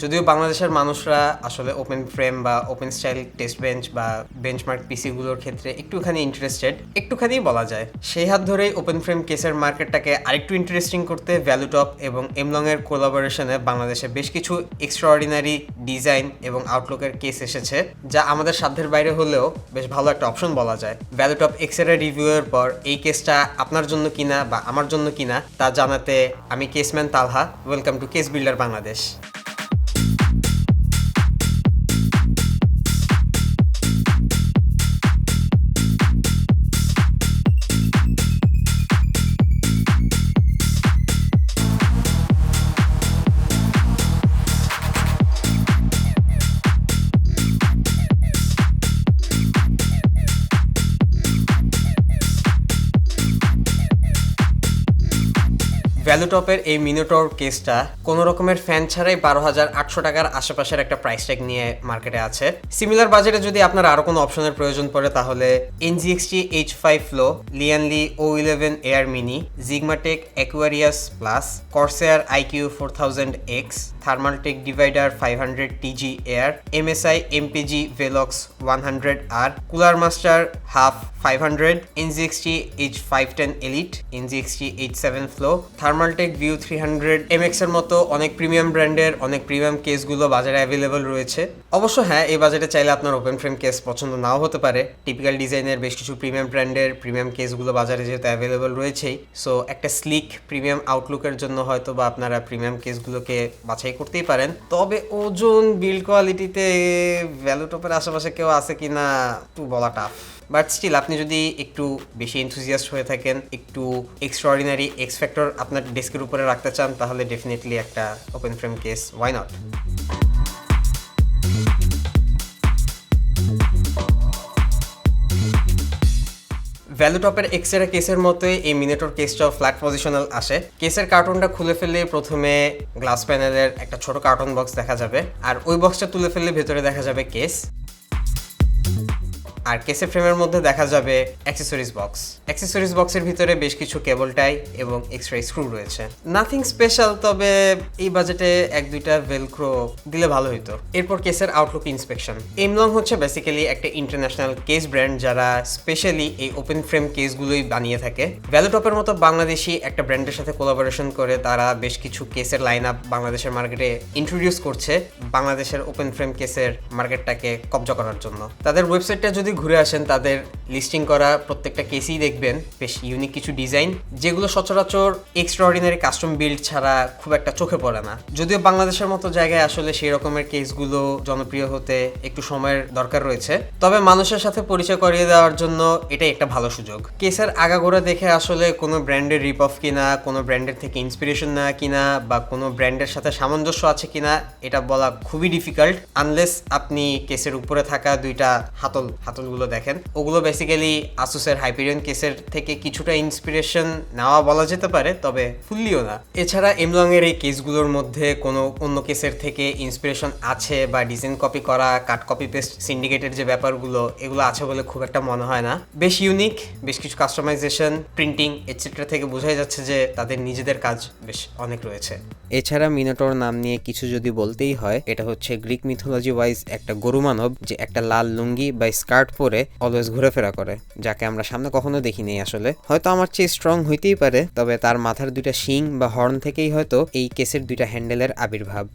যদিও বাংলাদেশের মানুষরা আসলে ওপেন ফ্রেম বা ওপেন স্টাইল টেস্ট বেঞ্চ বা বেঞ্চমার্ক পিসিগুলোর ক্ষেত্রে একটুখানি ইন্টারেস্টেড একটুখানি বলা যায়। সেই হাত ধরেই ওপেন ফ্রেম কেসের মার্কেটটাকে আরেকটু ইন্টারেস্টিং করতে ভ্যালুটপ এবং এমলং এর কোলাবোরেশনে বাংলাদেশে বেশ কিছু এক্সট্রাঅর্ডিনারি ডিজাইন এবং আউটলুকের কেস এসেছে, যা আমাদের সাধ্যের বাইরে হলেও বেশ ভালো একটা অপশন বলা যায়। ভ্যালুটপ এক্সের রিভিউয়ের পর এই কেসটা আপনার জন্য কিনা বা আমার জন্য কিনা তা জানাতে আমি caseman Talha welcome to case builder Bangladesh ভ্যালুটপের এই মিনোটর কেসটা কোনো রকমের ফ্যান ছাড়াই বারো হাজার আটশো টাকার আশেপাশের একটা প্রাইস ট্যাগ নিয়ে মার্কেটে আছে। সিমিলার বাজেটে যদি আপনার আরও কোনো অপশনের প্রয়োজন পড়ে, তাহলে NZXT H five flow Lian Li O eleven air mini Zigmatek Aquarius plus Corsair iCUE four thousand X Thermaltake Divider five hundred TG air MSI MPG Velox one hundred R Cooler Master HAF five hundred NZXT H five ten elite NZXT H seven flow Thermaltake View three hundred MX এর মতো অনেক premium ব্র্যান্ডের অনেক premium কেসগুলো বাজারে available রয়েছে। অবশ্য হ্যাঁ এই বাজেটে চাইলে আপনার ওপেন ফ্রেম কেস পছন্দ নাও হতে পারে। টিপিক্যাল ডিজাইনের বেশ কিছু প্রিমিয়াম ব্র্যান্ডের প্রিমিয়াম কেসগুলো বাজারে যেহেতু অ্যাভেলেবল রয়েছেই সো একটা স্লিক প্রিমিয়াম আউটলুকের জন্য হয়তো বা আপনারা প্রিমিয়াম কেসগুলোকে বাছাই করতেই পারেন। তবে ওজন বিল্ড কোয়ালিটিতে ভ্যালুটপের আশেপাশে কেউ আছে কি না, একটু বলা টাফ বাট স্টিল আপনি যদি একটু বেশি এনথুজিয়াস্ট হয়ে থাকেন, একটু এক্সট্রাঅর্ডিনারি এক্স ফ্যাক্টর আপনার ডেস্কের উপরে রাখতে চান, তাহলে ডেফিনেটলি একটা open frame case why not ভ্যালুটপের এক্সেরা কেসের মতোই এই মিনেটর কেসটাও ফ্ল্যাট পজিশনাল আসে। কেসের কার্টনটা খুলে ফেললে প্রথমে গ্লাস প্যানেলের একটা ছোট কার্টন বক্স দেখা যাবে। আর ওই বক্সটা তুলে ফেললে ভেতরে দেখা যাবে কেস আর কেসের ফ্রেমের মধ্যে দেখা যাবে অ্যাক্সেসরিজ বক্স অ্যাক্সেসরিজ বক্সের ভিতরে বেশ কিছু কেবল টাই এবং এক্সট্রা স্ক্রু রয়েছে। নাথিং স্পেশাল তবে এই বাজেটে এক দুইটা ভেলক্রো দিলে ভালো হতো এরপর কেসের আউটলুক ইন্সপেকশন এমলং হচ্ছে বেসিক্যালি একটা ইন্টারন্যাশনাল কেস ব্র্যান্ড যারা স্পেশালি এই ওপেন ফ্রেম কেসগুলোই বানিয়ে থাকে। ভ্যালুটপের মতো বাংলাদেশি একটা ব্র্যান্ডের সাথে কোলাবোরেশন করে তারা বেশ কিছু কেসের লাইন আপ বাংলাদেশের মার্কেটে ইন্ট্রোডিউস করছে। বাংলাদেশের ওপেন ফ্রেম কেসের মার্কেটটাকে কবজা করার জন্য। তাদের ওয়েবসাইটটা যদি ঘুরে আসেন, তাদের লিস্টিং করা প্রত্যেকটা কেসই দেখবেন। বেশ ইউনিক কিছু ডিজাইন যেগুলো সচরাচর এক্সট্রাঅর্ডিনারি কাস্টম বিল্ড ছাড়া খুব একটা চোখে পড়ে না। যদিও বাংলাদেশের মতো জায়গায় আসলে সেই রকমের কেসগুলো জনপ্রিয় হতে একটু সময়ের দরকার রয়েছে। তবে মানুষের সাথে পরিচয় করিয়ে দেওয়ার জন্য এটাই একটা ভালো সুযোগ। কেসের আগাগোড়া দেখে আসলে কোনো ব্র্যান্ডের রিপ অফ কিনা, কোনো ব্র্যান্ডের থেকে ইন্সপিরেশন নেওয়া কিনা, বা কোনো ব্র্যান্ডের সাথে সামঞ্জস্য আছে কিনা, এটা বলা খুবই ডিফিকাল্ট আনলেস আপনি কেসের উপরে থাকা দুইটা হাতল হাতল হাতলগুলো দেখেন। ওগুলো বেসিক্যালি আসুসের হাইপেরিয়ন কেসের থেকে কিছুটা ইন্সপিরেশন নেওয়া বলা যেতে পারে, তবে ফুললিও না। এছাড়া এমলং এর এই কেসগুলোর মধ্যে কোনো অন্য কেসের থেকে ইন্সপিরেশন আছে বা ডিজাইন কপি করা কাট কপি পেস্ট সিন্ডিকেটের যে ব্যাপারগুলো, এগুলো আছে বলে খুব একটা মনে হয় না। বেশ ইউনিক বেশ কিছু কাস্টমাইজেশন প্রিন্টিং এটসেট্রা থেকে বোঝাই যাচ্ছে যে তাদের নিজেদের কাজ বেশ অনেক রয়েছে। এছাড়া মিনোটর নাম নিয়ে কিছু যদি বলতেই হয়, এটা হচ্ছে গ্রিক মিথোলজি ওয়াইজ একটা গরু মানব যে একটা লাল লুঙ্গি বা স্কার্ট পরে অলওয়েজ ঘোরাফেরা করে, যাকে আমরা সামনে কখনো দেখিনি আসলে। হয়তো আমার চেয়ে স্ট্রং হইতেই পারে, তবে তার মাথার দুইটা শিং বা হর্ন থেকেই হয়তো এই কেসের দুইটা হ্যান্ডেলের আবির্ভাব।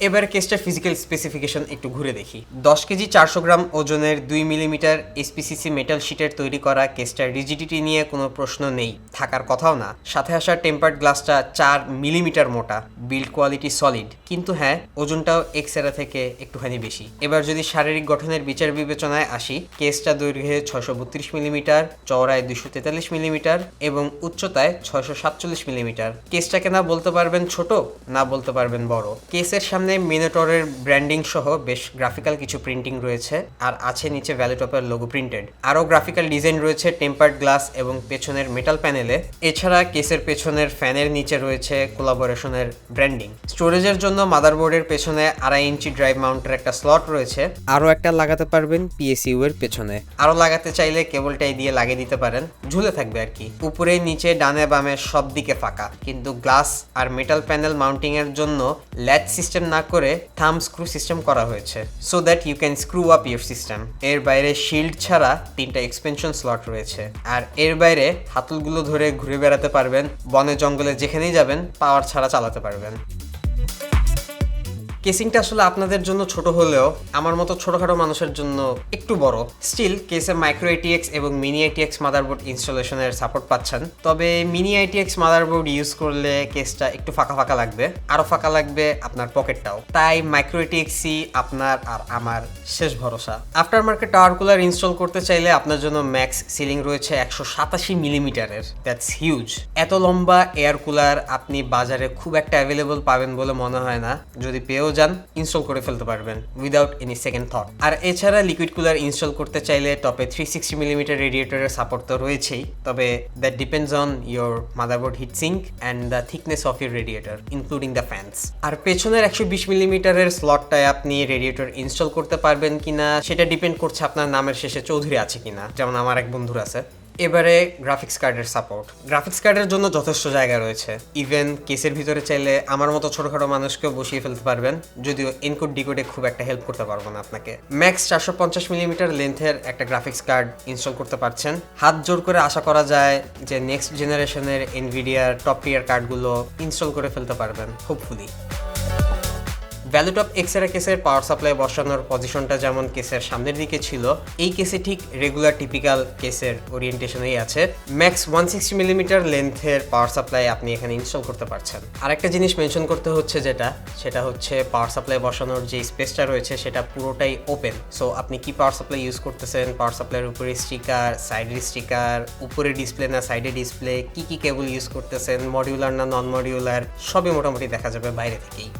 এবার কেসটার ফিজিক্যাল স্পেসিফিকেশন একটু ঘুরে দেখি। দশ কেজি চারশো গ্রাম ওজনের দুই মিলিমিটার এসপিসিসি মেটাল শিটের তৈরি করা কেসটার রিজিডিটি নিয়ে কোনো প্রশ্ন নেই। থাকার কথাও না। সাথে আসা টেম্পার্ড গ্লাসটা চার মিলিমিটার মোটা বিল্ড কোয়ালিটি সলিড কিন্তু হ্যাঁ ওজনটাও এক্সেরা থেকে একটুখানি বেশি। এবার যদি শারীরিক গঠনের বিচার বিবেচনায় আসি কেসটা দৈর্ঘ্যে ছয়শো বত্রিশ মিলিমিটার, চওড়ায় দুশো তেতাল্লিশ মিলিমিটার এবং উচ্চতায় ছয়শো সাতচল্লিশ মিলিমিটার। কেসটাকে না বলতে পারবেন ছোট, না বলতে পারবেন বড়। কেসের সামনে সামনে মিনেটরের ব্র্যান্ডিং সহ বেশ গ্রাফিক্যাল কিছু প্রিন্টিং রয়েছে, আর আছে নিচে ভ্যালিটপের লোগো প্রিন্টেড আরও গ্রাফিক্যাল ডিজাইন রয়েছে টেম্পার্ড গ্লাস এবং পেছনের মেটাল প্যানেলে এছাড়া কেসের পেছনের ফ্যানের নিচে রয়েছে কোলাবোরেশনের ব্র্যান্ডিং স্টোরেজের জন্য মাদারবোর্ডের পেছনে আড়াই ইঞ্চি ড্রাইভ মাউন্টের একটা স্লট রয়েছে। আরও একটা লাগাতে পারবেন পিএসইউ এর পেছনে। আরও লাগাতে চাইলে কেবলটাই দিয়ে লাগিয়ে দিতে পারেন। ঝুলে থাকবে আর কি। উপরে, নিচে, ডানে, বামে সব দিকে ফাঁকা। কিন্তু গ্লাস আর মেটাল প্যানেল মাউন্টিং এর জন্য ল্যাচ সিস্টেম না করে থাম স্ক্রু সিস্টেম করা হয়েছে so that you can screw up your system এর বাইরে শিল্ড ছাড়া তিনটা এক্সপেনশন স্লট রয়েছে, আর এর বাইরে হাতলগুলো ধরে ঘুরে বেড়াতে পারবেন, বনে জঙ্গলে যেখানেই যাবেন পাওয়ার ছাড়া চালাতে পারবেন। কেসিংটা আসলে আপনাদের জন্য ছোট হলেও আমার মতো ছোটখাটো মানুষের জন্য একটু বড়। স্টিল কেসে মাইক্রো এটিএক্স এবং মিনি আইটিএক্স মাদারবোর্ড ইনস্টলেশনের সাপোর্ট পাচ্ছেন। তবে মিনি আইটিএক্স মাদারবোর্ড ইউজ করলে কেসটা একটু ফাঁকা ফাঁকা লাগবে। আরও ফাঁকা লাগবে আপনার পকেটটাও তাই মাইক্রো এটিএক্সই আপনার আর আমার শেষ ভরসা। After market tower cooler install করতে চাইলে আপনার জন্য ম্যাক্স সিলিং রয়েছে একশো সাতাশি মিলিমিটারের দ্যাটস হিউজ এত লম্বা এয়ার কুলার আপনি বাজারে খুব একটা অ্যাভেলেবল পাবেন বলে মনে হয় না। যদি পেয়েও যান ইনস্টল করে ফেলতে পারবেন উইদাউট এনি সেকেন্ড থট আর এছাড়া লিকুইড কুলার ইনস্টল করতে চাইলে টপে থ্রি সিক্সটি মিলিমিটার রেডিয়েটরের সাপোর্ট তো রয়েছেই, তবে that depends on your motherboard heat sink and the thickness of your radiator including the fans আর পেছনের একশো বিশ মিলিমিটারের স্লটটায় আপনি রেডিয়েটর ইনস্টল করতে পারবেন কিনা, সেটা ডিপেন্ড করছে আপনার নামের শেষে চৌধুরী আছে কিনা, যেমন আমার এক বন্ধুর আছে। এবারে গ্রাফিক্স কার্ডের সাপোর্ট গ্রাফিক্স কার্ডের জন্য যথেষ্ট জায়গা রয়েছে। ইভেন কেসের ভিতরে চাইলে আমার মতো ছোটখাটো মানুষকেও বসিয়ে ফেলতে পারবেন, যদিও ইনকোড ডিকোডে খুব একটা হেল্প করতে পারব না আপনাকে। ম্যাক্স চারশো পঞ্চাশ মিলিমিটার লেন্থের একটা গ্রাফিক্স কার্ড ইনস্টল করতে পারছেন। হাত জোর করে আশা করা যায় যে নেক্সট জেনারেশনের এনভিডিয়ার টপ টিয়ার কার্ডগুলো ইনস্টল করে ফেলতে পারবেন হোপফুলি ভ্যালুটপ এক্সেরা কেসের পাওয়ার সাপ্লাই বসানোর পজিশনটা যেমন কেসের সামনের দিকে ছিল, এই কেসে ঠিক রেগুলার টিপিক্যাল কেসের ওরিয়েন্টেশনেই আছে। ম্যাক্স ওয়ান সিক্সটি মিলিমিটার লেন্থের পাওয়ার সাপ্লাই আপনি এখানে ইনস্টল করতে পারছেন। আরেকটা জিনিস মেনশন করতে হচ্ছে যেটা, সেটা হচ্ছে পাওয়ার সাপ্লাই বসানোর যে স্পেসটা রয়েছে, সেটা পুরোটাই ওপেন সো আপনি কি পাওয়ার সাপ্লাই ইউজ করতেছেন? পাওয়ার সাপ্লাইয়ের উপরে স্টিকার সাইডের স্টিকার উপরে ডিসপ্লে না সাইডে ডিসপ্লে কি কি কেবল ইউজ করতেছেন? মডিউলার না নন মডিউলার সবই মোটামুটি দেখা যাবে বাইরে থেকেই।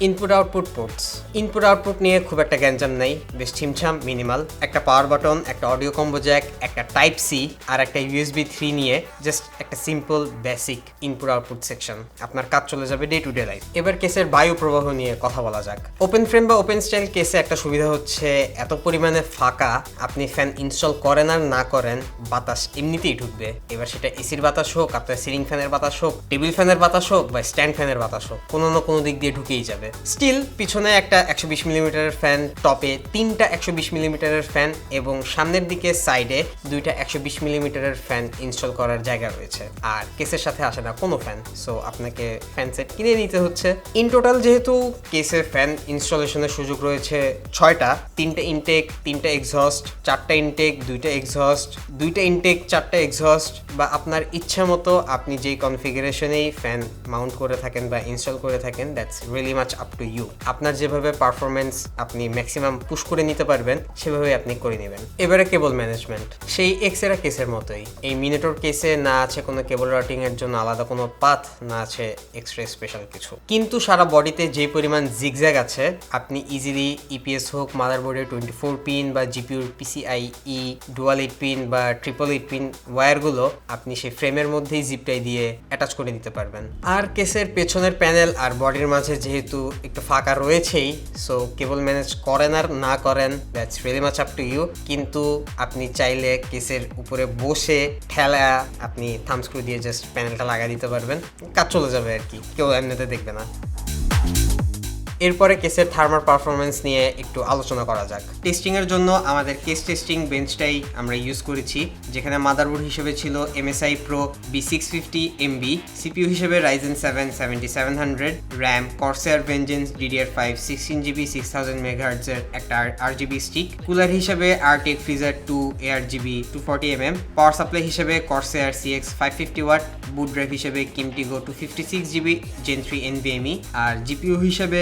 Input output ports input output নিয়ে খুব একটা গ্যাঞ্জাম নেই, বেশ ছিমছাম মিনিমাল একটা পাওয়ার বাটন একটা অডিও কম্বো জ্যাক একটা টাইপ সি আর একটা ইউএসবি থ্রি নিয়ে জাস্ট একটা simple basic input output section আপনার কাজ চলে যাবে ডে টু ডে লাইফ এবার কেসের বায়ু প্রবাহ নিয়ে কথা বলা যাক। ওপেন ফ্রেম বা ওপেন স্টাইল কেসে একটা সুবিধা হচ্ছে, এত পরিমাণে ফাঁকা, আপনি ফ্যান ইনস্টল করেন আর না করেন, বাতাস এমনিতেই ঢুকবে। এবার সেটা এসির বাতাস হোক, আপনার সিলিং ফ্যানের বাতাস হোক টেবিল ফ্যানের বাতাস হোক বা স্ট্যান্ড ফ্যানের বাতাস হোক, কোনো না কোনো দিক দিয়ে ঢুকেই যাবে। স্টিল পিছনে একটা একশো বিশ মিলিমিটারের ফ্যান টপে তিনটা একশো বিশ মিলিমিটারের ফ্যান এবং সামনের দিকে সাইডে দুইটা একশো বিশ মিলিমিটারের ফ্যান ইনস্টল করার জায়গা রয়েছে। আর কেসের সাথে আসে না কোনো ফ্যান সো আপনাকে ফ্যান সেট কিনে নিতে হচ্ছে। ইন টোটাল যেহেতু কেসে ফ্যান ইনস্টলেশনের সুযোগ রয়েছে ছয়টা, তিনটা ইনটেক তিনটা এক্সহস্ট চারটা ইনটেক দুইটা এক্সহস্ট দুইটা ইনটেক চারটা এক্সহস্ট বা আপনার ইচ্ছা মতো আপনি যেই কনফিগারেশনেই ফ্যান মাউন্ট করে থাকেন বা ইনস্টল করে থাকেন that's really much up to you আপনার যেভাবে পারফরমেন্স আপনি ম্যাক্সিমাম পুশ করে নিতে পারবেন সেভাবে আপনি করে নেবেন। এবারে কেবল ম্যানেজমেন্ট সেই এক্সেরা কেসের মতোই। এই মিনিটর কেসে না আছে কোনো কেবল রাউটিং এর জন্য আলাদা কোনো পাথ না আছে এক্সট্রা স্পেশাল কিছু। কিন্তু সারা বডিতে যে পরিমাণ জিগজ্যাগ আছে, আপনি ইজিলি ইপিএস হোক মাদারবোর্ডের টোয়েন্টি ফোর পিন বা জিপিউর PCI E dual eight pin বা ট্রিপল এইট পিন ওয়্যারগুলো আপনি সেই ফ্রেমের মধ্যেই জিপটাই দিয়ে অ্যাটাচ করে দিতে পারবেন। আর কেসের পেছনের প্যানেল আর বডির মাঝে যেহেতু একটু ফাঁকা রয়েছেই সো কেবল ম্যানেজ করেন আর না করেন that's really much up to you কিন্তু আপনি চাইলে কেসের উপরে বসে ঠেলা আপনি থামস্ক্রু দিয়ে জাস্ট প্যানেলটা লাগিয়ে দিতে পারবেন, কাজ চলে যাবে আর কি, কেউ এমনিতে দেখবে না। এরপরে কেসের থার্মাল পারফরমেন্স নিয়ে একটু আলোচনা করা যাক। টেস্টিং এর জন্য আমাদের কেস টেস্টিং বেঞ্চটাই আমরা ইউজ করেছি, যেখানে মাদারবোর্ড হিসেবে ছিল MSI pro B six fifty MB CPU হিসেবে Ryzen seven seventy seven hundred RAM Corsair Vengeance DDR five sixteen GB six thousand মেগাহার্টসের একটা আর জিবি স্টিক কুলার হিসেবে Arctic Freezer two ARGB two forty M M power supply হিসেবে Corsair CX five fifty watt boot drive হিসেবে Kimtigo two fifty six GB Gen three NVMe আর GPU হিসেবে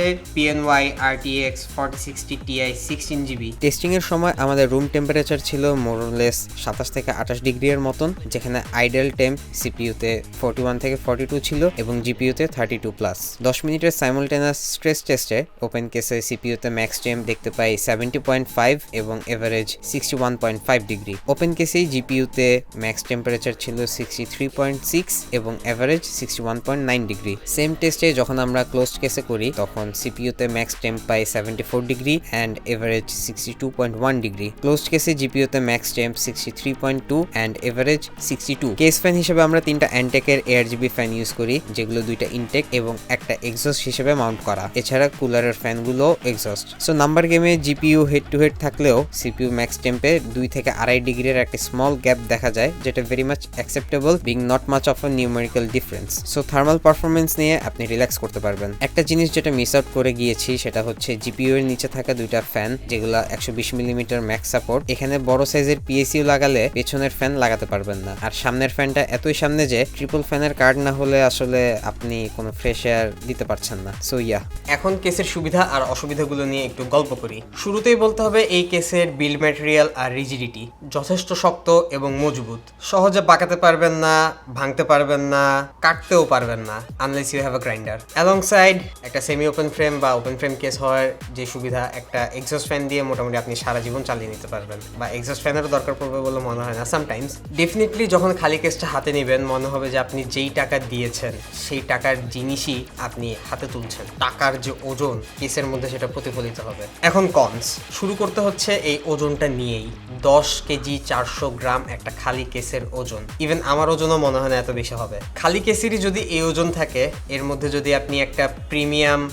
RTX forty sixty Ti sixteen GB testing এর সময় আমাদের room temperature ছিল মোরলেস সাতাশ থেকে আঠাশ ডিগ্রি এর মতন, যেখানে আইডেল টেম্প সিপিইউতে ফোর্টি ওয়ান থেকে ফর্টি টু ছিল এবং জিপিইউতে থার্টি টু প্লাস দশ মিনিটের সাইমultaneous স্ট্রেস টেস্টে ওপেন কেসে সিপিইউতে ম্যাক্স টেম্প দেখতে পাই সেভেন্টি পয়েন্ট ফাইভ এবং average sixty one point five degree open কেসেই জিপিইউতে ম্যাক্স টেম্পারেচার ছিল সিক্সটি থ্রি পয়েন্ট সিক্স এবং average sixty one point nine degree same টেস্টে যখন আমরা ক্লোজড কেসে করি, তখন সিপিইউতে max temp pi seventy four degree and average sixty two point one degree closed কেসে জিপিইউতে max temp sixty three point two and average sixty two case fan হিসেবে আমরা তিনটা অ্যান্টেকের A R G B fan use করি, যেগুলো দুইটা intact এবং একটা exhaust হিসেবে মাউন্ট করা। এছাড়া কুলারের ফ্যানগুলো এক্সস্ট সো নাম্বার গেমে জিপিইউ হেড টু হেড থাকলেও সিপিইউ ম্যাক্স টেম্পে দুই থেকে আড়াই ডিগ্রির একটা স্মল গ্যাপ দেখা যায়, যেটা very much acceptable being not much of a numerical difference so thermal performance নিয়ে আপনি রিল্যাক্স করতে পারবেন। একটা জিনিস যেটা মিস আউট করে গিয়েছি, সেটা হচ্ছে জিপিইউ এর নিচে থাকা দুইটা ফ্যান যেগুলো একশো বিশ মিলিমিটার ম্যাক্স সাপোর্ট এখানে বড় সাইজের পিএসইউ লাগালে পেছনের ফ্যান লাগাতে পারবেন না। আর সামনের ফ্যানটা এতই সামনে যে ট্রিপল ফ্যানের কার্ড না হলে আসলে আপনি কোনো ফ্রেশ এয়ার দিতে পারছেন না। সো ইয়া এখন কেসের সুবিধা আর অসুবিধাগুলো নিয়ে একটু গল্প করি। শুরুতেই বলতে হবে এই কেসের বিল্ড ম্যাটেরিয়াল আর রিজিডিটি যথেষ্ট শক্ত এবং মজবুত। সহজে বাঁকাতে পারবেন না, ভাঙতে পারবেন না, কাটতেও পারবেন না unless you have a grinder alongside একটা সেমি ওপেন ফ্রেম বা ওপেন ফ্রেম কেস হওয়ার যে সুবিধা, একটা এক্সস্ট ফ্যান দিয়ে মোটামুটি আপনি সারা জীবন চালিয়ে নিতে পারবেন। বা এক্সস্ট ফ্যানেরও দরকার পড়বে বলে মনে হয় না সামটাইমস ডেফিনেটলি যখন খালি কেসটা হাতে নেবেন, মনে হবে যে আপনি যেই টাকা দিয়েছেন, সেই টাকার জিনিসই আপনি হাতে তুলছেন। টাকার যে ওজন কেসের মধ্যে সেটা প্রতিফলিত হবে। এখন কনস শুরু করতে হচ্ছে এই ওজনটা নিয়েই। দশ কেজি চারশো গ্রাম একটা খালি কেসের ওজন। ইভেন আমার ওজনও মনে হয় না এত বেশি হবে। খালি কেসেরই যদি এই ওজন থাকে, এর মধ্যে যদি আপনি একটা প্রিমিয়াম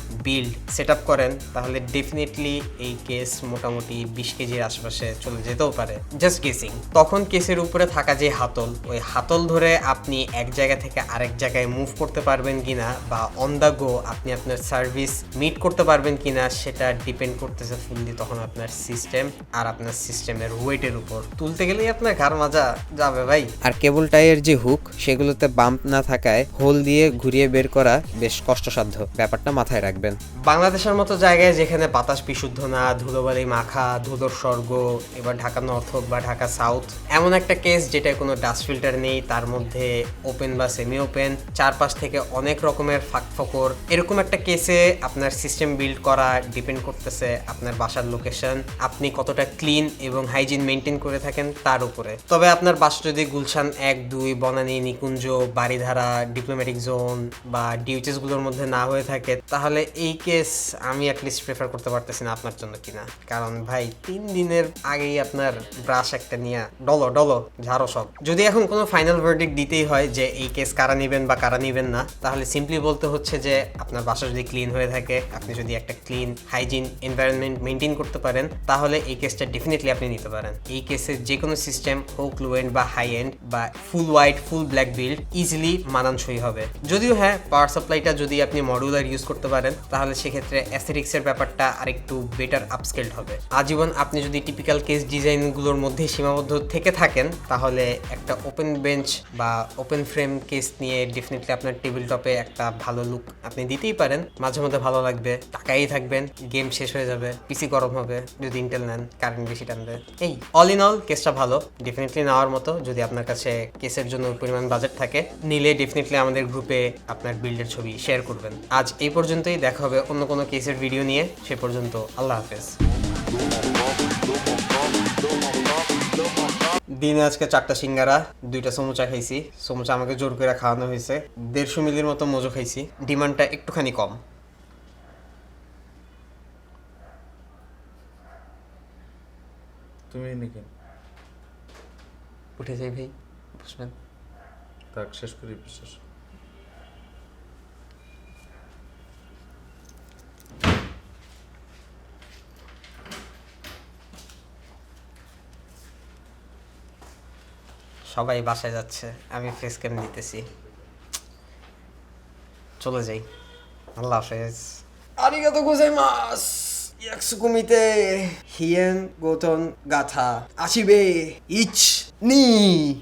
বিল্ড সেট করেন, তাহলে ডেফিনেটলি এই কেস মোটামুটি বিশ কেজির আশেপাশে চলে যেতেও পারে। জাস্ট গেসিং তখন কেসের উপরে থাকা যে হাতল, ওই হাতল ধরে আপনি এক জায়গা থেকে আরেক জায়গায় মুভ করতে পারবেন কিনা বা অন দ্য গো আপনি আপনার সার্ভিস মিট করতে পারবেন কিনা, সেটা ডিপেন্ড করতেছে ফুললি তখন আপনার সিস্টেম আর আপনার সিস্টেমের ওয়েটের উপর। তুলতে গেলেই আপনার ঘাড় মাজা যাবে ভাই। আর কেবল টাইয়ের যে হুক সেগুলোতে বাম্প না থাকায় হোল দিয়ে ঘুরিয়ে বের করা বেশ কষ্টসাধ্য। ব্যাপারটা মাথায় রাখবেন। বাংলাদেশের মতো জায়গায় যেখানে বাতাস বিশুদ্ধ না, ধুলোবালি মাখা, ধুলোর স্বর্গ, এবার ঢাকা নর্থ বা ঢাকা সাউথ, এমন একটা কেস যেটা কোনো ডাস্ট ফিল্টার নেই, তার মধ্যে ওপেন বা সেমি ওপেন চারপাশ থেকে অনেক রকমের ফাঁক ফকর। এরকম একটা কেসে আপনার সিস্টেম বিল্ড করা ডিপেন্ড করতেছে আপনার বাসার লোকেশন আপনি কতটা ক্লিন এবং হাইজিন মেনটেন করে থাকেন তার উপরে। তবে আপনার বাসা যদি গুলশান এক, দুই, বনানী, নিকুঞ্জ বাড়িধারা ডিপ্লোম্যাটিক জোন বা ডিউচেসগুলোর মধ্যে না হয়ে থাকে, তাহলে এই কেস আমি অ্যাটলিস্ট প্রেফার করতে পারতেছি না আপনার জন্য কিনা। কারণ ভাই, তিন দিনের আগেই আপনার ব্রাশ একটা নিয়ে ডলো ডলো, ঝাড়ো সব। যদি এখন কোনো ফাইনাল ভার্ডিক দিতেই হয় যে এই কেস কারা নেবেন বা কারা নেবেন না, তাহলে সিম্পলি বলতে হচ্ছে যে আপনার বাসা যদি ক্লিন হয়ে থাকে, আপনি যদি একটা ক্লিন হাইজিন এনভায়রনমেন্ট মেনটেন করতে পারেন, তাহলে এই কেসটা ডেফিনেটলি আপনি নিতে পারেন। এই কেসের যে কোনো সিস্টেম হোক লো এন্ড বা হাই এন্ড বা full white full black build easily মানানসই হবে। যদিও হ্যাঁ পাওয়ার সাপ্লাইটা যদি আপনি মডুলার ইউজ করতে পারেন, তাহলে সেক্ষেত্রে অ্যাসেটিক্সের ব্যাপারটা আরেকটু বেটার আপস্কেলড হবে। আজীবন আপনি যদি টিপিক্যাল কেস ডিজাইনগুলোর মধ্যে সীমাবদ্ধ থেকে থাকেন, তাহলে একটা ওপেন বেঞ্চ বা ওপেন ফ্রেম কেস নিয়ে ডেফিনেটলি আপনার টেবিল টপে একটা ভালো লুক আপনি দিতেই পারেন। মাঝে মধ্যে ভালো লাগবে, টাকাই থাকবেন গেম শেষ হয়ে যাবে পিসি গরম হবে, যদি ইন্টেল নেন কারেন্ট বেশি টানবে। এই অল ইন অল কেসটা ভালো ডেফিনেটলি নেওয়ার মতো, যদি আপনার কাছে কেসের জন্য পরিমাণ বাজেট থাকে, নিলে ডেফিনেটলি আমাদের গ্রুপে আপনার বিল্ডের ছবি শেয়ার করবেন। আজ এই পর্যন্তই, দেখা হবে অন্য কোনো কেসের ভিডিও নিয়ে সে পর্যন্ত আল্লাহ হাফেজ। দিনে আজকে চারটা সিঙ্গারা দুইটা সমুচা খাইছি। সমুচা আমাকে জোর করে খাওয়ানো হয়েছে। দেড়শো মিলির মতো মজো খাইছি। ডিমান্ডটা একটুখানি কম। তুমি নাকি? উঠে যাই ভাই বুঝবেন তাক শেষ করি বিশ্বাস। সবাই বাসায় যাচ্ছে, আমি ফেস ক্যাম দিতেছি। চলে যাই। আল্লাহ হাফেজ। আরিগাতো গোজাইমাস, ইয়াকসুকুমিতে। হিয়েন গোতন গাথা, আসিবে, ইচ, নি।